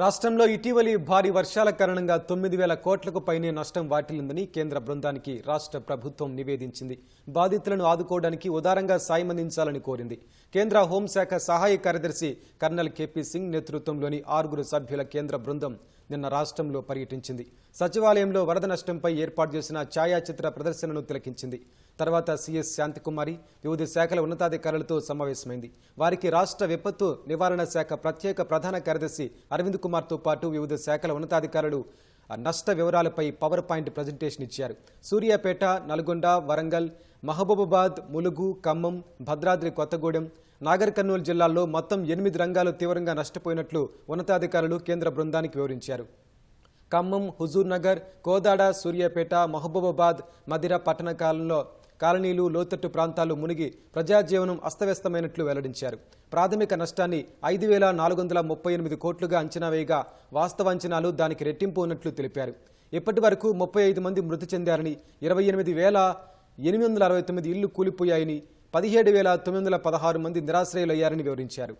రాష్ట్రంలో ఇటీవలి భారీ వర్షాల కారణంగా తొమ్మిది వేల కోట్లకు పైనే నష్టం వాటిల్లిందని కేంద్ర బృందానికి రాష్ట్ర ప్రభుత్వం నివేదించింది. బాధితులను ఆదుకోవడానికి ఉదారంగా సాయం అందించాలని కోరింది. కేంద్ర హోంశాఖ సహాయ కార్యదర్శి కర్నల్ కేపీ సింగ్ నేతృత్వంలోని ఆరుగురు సభ్యుల కేంద్ర బృందం నిన్న రాష్ట్రంలో పర్యటించింది. సచివాలయంలో వరద నష్టంపై ఏర్పాటు చేసిన ఛాయాచిత్ర ప్రదర్శనను తిలకించింది. తర్వాత సీఎస్ శాంతికుమారి వివిధ శాఖల ఉన్నతాధికారులతో సమావేశమైంది. వారికి రాష్ట్ర విపత్తు నివారణ శాఖ ప్రత్యేక ప్రధాన కార్యదర్శి అరవింద్ కుమార్తో పాటు వివిధ శాఖల ఉన్నతాధికారులు నష్ట వివరాలపై పవర్ పాయింట్ ప్రజెంటేషన్ ఇచ్చారు. సూర్యాపేట నల్గొండ వరంగల్ మహబూబాబాద్ ములుగు ఖమ్మం భద్రాద్రి కొత్తగూడెం నాగర్ కర్నూలు జిల్లాల్లో మొత్తం ఎనిమిది రంగాలు తీవ్రంగా నష్టపోయినట్లు ఉన్నతాధికారులు కేంద్ర బృందానికి వివరించారు. ఖమ్మం హుజూర్నగర్ కోదాడ సూర్యాపేట మహబూబాబాద్ మదిర పట్టణ కాలంలో కాలనీలు లోతట్టు ప్రాంతాలు మునిగి ప్రజాజీవనం అస్తవ్యస్తమైనట్లు వెల్లడించారు. ప్రాథమిక నష్టాన్ని ఐదు వేల నాలుగు వందల ముప్పై ఎనిమిది కోట్లుగా అంచనా వేయగా వాస్తవ అంచనాలు దానికి రెట్టింపు ఉన్నట్లు తెలిపారు. ఇప్పటి వరకు ముప్పై ఐదు మంది మృతి చెందారని ఇరవై ఎనిమిది వేల ఎనిమిది వందల అరవై తొమ్మిది ఇళ్ళు కూలిపోయాయని పదిహేడు వేల తొమ్మిది వందల పదహారు మంది నిరాశ్రయులయ్యారని వివరించారు.